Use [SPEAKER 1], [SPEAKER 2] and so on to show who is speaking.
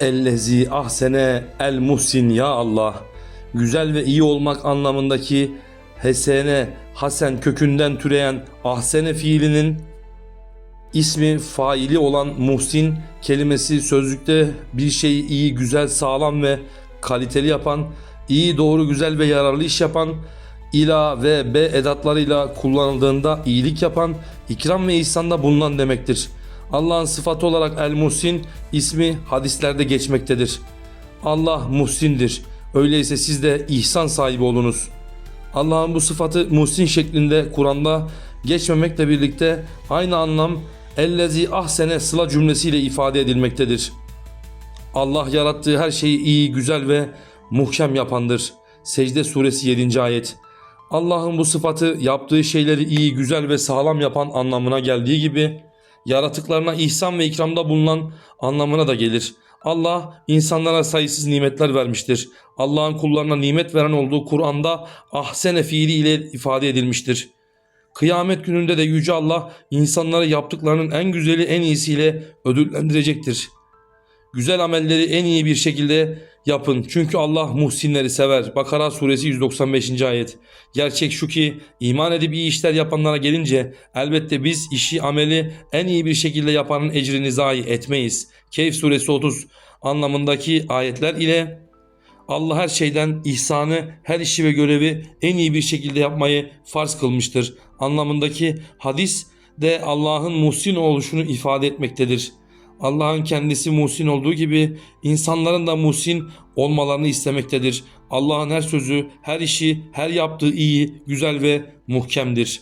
[SPEAKER 1] Ellezi ahsene el muhsin ya Allah. Güzel ve iyi olmak anlamındaki hesene, hasen kökünden türeyen ahsene fiilinin ismi faili olan muhsin kelimesi sözlükte bir şeyi iyi, güzel, sağlam ve kaliteli yapan, iyi, doğru, güzel ve yararlı iş yapan, ila ve be edatlarıyla kullanıldığında iyilik yapan, ikram ve ihsanda bulunan demektir. Allah'ın sıfatı olarak El Muhsin ismi hadislerde geçmektedir. Allah muhsindir. Öyleyse siz de ihsan sahibi olunuz. Allah'ın bu sıfatı muhsin şeklinde Kur'an'da geçmemekle birlikte aynı anlam ellezi ahsene sıla cümlesiyle ifade edilmektedir. Allah yarattığı her şeyi iyi, güzel ve muhkem yapandır. Secde suresi 7. ayet. Allah'ın bu sıfatı yaptığı şeyleri iyi, güzel ve sağlam yapan anlamına geldiği gibi yaratıklarına ihsan ve ikramda bulunan anlamına da gelir. Allah insanlara sayısız nimetler vermiştir. Allah'ın kullarına nimet veren olduğu Kur'an'da ahsene fiili ile ifade edilmiştir. Kıyamet gününde de Yüce Allah insanlara yaptıklarının en güzeli en iyisiyle ödüllendirecektir. Güzel amelleri en iyi bir şekilde yapın. Çünkü Allah muhsinleri sever. Bakara suresi 195. ayet. Gerçek şu ki iman edip iyi işler yapanlara gelince elbette biz işi ameli en iyi bir şekilde yapanın ecrini zayi etmeyiz. Keyf suresi 30 anlamındaki ayetler ile Allah her şeyden ihsanı, her işi ve görevi en iyi bir şekilde yapmayı farz kılmıştır. Anlamındaki hadis de Allah'ın muhsin oluşunu ifade etmektedir. Allah'ın kendisi muhsin olduğu gibi insanların da muhsin olmalarını istemektedir. Allah'ın her sözü, her işi, her yaptığı iyi, güzel ve muhkemdir.